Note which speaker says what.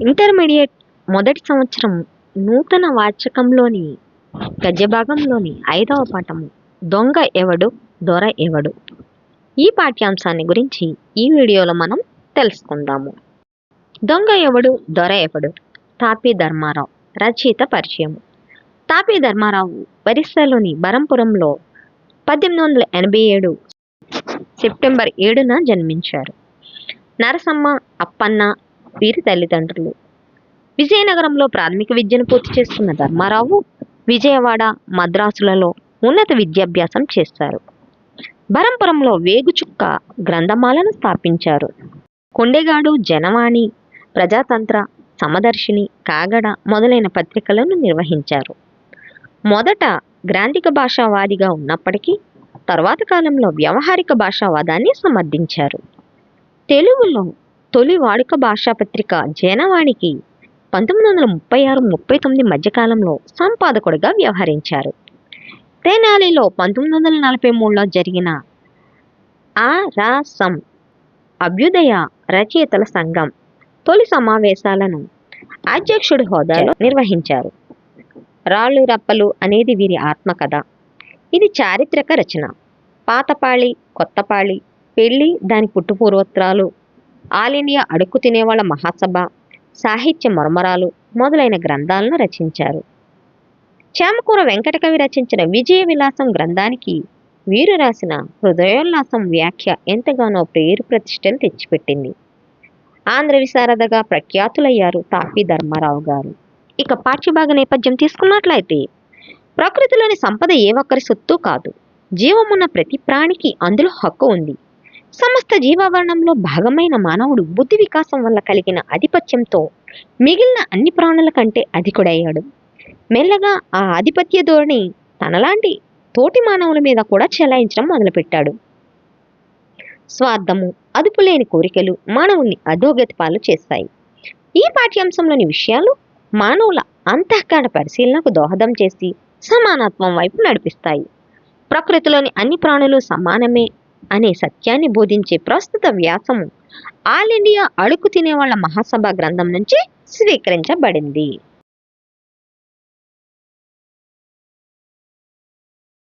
Speaker 1: Intermediate మొదటి సంవత్సరం నూతన వాచకంలోని గద్యభాగంలోని ఐదవ పాఠము దొంగ ఎవడు దొర ఎవడు? ఈ పాఠ్యాంశాన్ని గురించి ఈ వీడియోలో మనం తెలుసుకుందాము. దొంగ ఎవడు దొర ఎవడు? తాపీ ధర్మారావు రచయిత పరిచయం. తాపీ ధర్మారావు ఒరిస్సాలోని బరంపురంలో పద్దెనిమిది వందల ఎనభై ఏడు సెప్టెంబర్ ఏడున జన్మించారు. నరసమ్మ అప్పన్న వీరి తల్లిదండ్రులు. విజయనగరంలో ప్రాథమిక విద్యను పూర్తి చేసుకున్న ధర్మారావు విజయవాడ మద్రాసులలో ఉన్నత విద్యాభ్యాసం చేశారు. బరంపురంలో వేగుచుక్క గ్రంథమాలను స్థాపించారు. కొండెగాడు జనవాణి ప్రజాతంత్ర సమదర్శిని కాగడ మొదలైన పత్రికలను నిర్వహించారు. మొదట గ్రాంధిక భాషావాదిగా ఉన్నప్పటికీ తర్వాత కాలంలో వ్యవహారిక భాషావాదాన్ని సమర్థించారు. తెలుగులో తొలి వాడుక భాషా పత్రిక జనవాణికి పంతొమ్మిది వందల ముప్పై ఆరు ముప్పై తొమ్మిది మధ్యకాలంలో సంపాదకుడిగా వ్యవహరించారు. తెనాలిలో పంతొమ్మిది వందల నలభై మూడులో జరిగిన ఆ రా సం అభ్యుదయ రచయితల సంఘం తొలి సమావేశాలను అధ్యక్షుడి హోదాలో నిర్వహించారు. రాళ్ళు రప్పలు అనేది వీరి ఆత్మకథ. ఇది చారిత్రక రచన. పాతపాళి కొత్తపాళి పెళ్ళి దాని పుట్టుపూర్వత్రాలు ఆల్ ఇండియా అడుక్కు తినేవాళ్ళ మహాసభ సాహిత్య మర్మరాలు మొదలైన గ్రంథాలను రచించారు. చేమకూర వెంకటకవి రచించిన విజయ విలాసం గ్రంథానికి వీరు రాసిన హృదయోల్లాసం వ్యాఖ్య ఎంతగానో పేరు ప్రతిష్టలు తెచ్చిపెట్టింది. ఆంధ్ర విశారదగా ప్రఖ్యాతులయ్యారు తాపీ ధర్మారావు గారు. ఇక పాఠ్యభాగ నేపథ్యం తీసుకున్నట్లయితే ప్రకృతిలోని సంపద ఏ ఒక్కరి సొత్తు కాదు. జీవమున్న ప్రతి ప్రాణికి అందులో హక్కు ఉంది. సమస్త జీవావరణంలో భాగమైన మానవుడు బుద్ధి వికాసం వల్ల కలిగిన ఆధిపత్యంతో మిగిలిన అన్ని ప్రాణుల కంటే అధికుడయ్యాడు. మెల్లగా ఆ ఆధిపత్య ధోరణి తనలాంటి తోటి మానవుల మీద కూడా చెలాయించడం మొదలుపెట్టాడు. స్వార్థము అదుపులేని కోరికలు మానవుల్ని అధోగతి పాలు చేస్తాయి. ఈ పాఠ్యాంశంలోని విషయాలు మానవుల అంతఃకరణ పరిశీలనకు దోహదం చేసి సమానత్వం వైపు నడిపిస్తాయి. ప్రకృతిలోని అన్ని ప్రాణులు సమానమే అనే సత్యాన్ని బోధించే ప్రస్తుత వ్యాసము ఆల్ ఇండియా అడుగు తినేవాళ్ళ మహాసభ గ్రంథం నుంచి స్వీకరించబడింది.